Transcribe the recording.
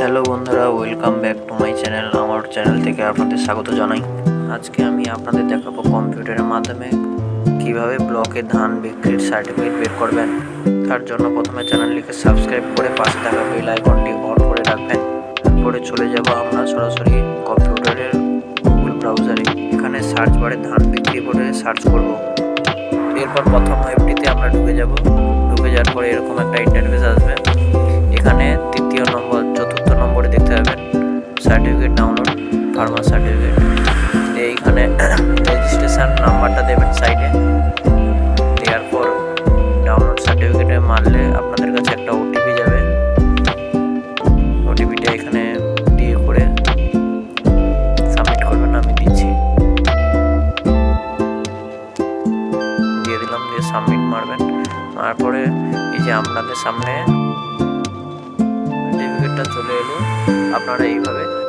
Hello বন্ধুরা welcome back to my channel আমার channel থেকে আপনাদের স্বাগত জানাই। আজকে আমি আপনাদের দেখাবো কম্পিউটারের মাধ্যমে কীভাবে ব্লকে ধান বিক্রির সার্টিফিকেট বের করবেন। তার জন্য প্রথমে চ্যানেলটিকে সাবস্ক্রাইব করে পাশে থাকা বেল আইকনটি অন করে রাখবেন। তারপরে চলে যাব আমরা সরাসরি কম্পিউটারের গুগল ব্রাউজারে এখানে সার্চ বারে ধান বিক্রি করে সার্চ করব। এরপর প্রথম ওয়েবটিতে আমরা ঢুকে যাব। ঢুকে যাওয়ার পরে সার্টিফিকেট ডাউনলোড ফার্মার সার্টিফিকেট এইখানে রেজিস্ট্রেশন নাম্বারটা দেবেন সাইডে দেওয়ার পর ডাউনলোড সার্টিফিকেটে মারলে আপনাদের কাছে একটা ওটিপি যাবে। ওটিপিটা এখানে দিয়ে করে সাবমিট করবেন, আমি দিচ্ছি। দিয়ে দিলাম, দিয়ে সাবমিট মারবেন। মারার পরে এই যে আপনাদের সামনে সার্টিফিকেটটা চলে এলো। আপনারা এইভাবে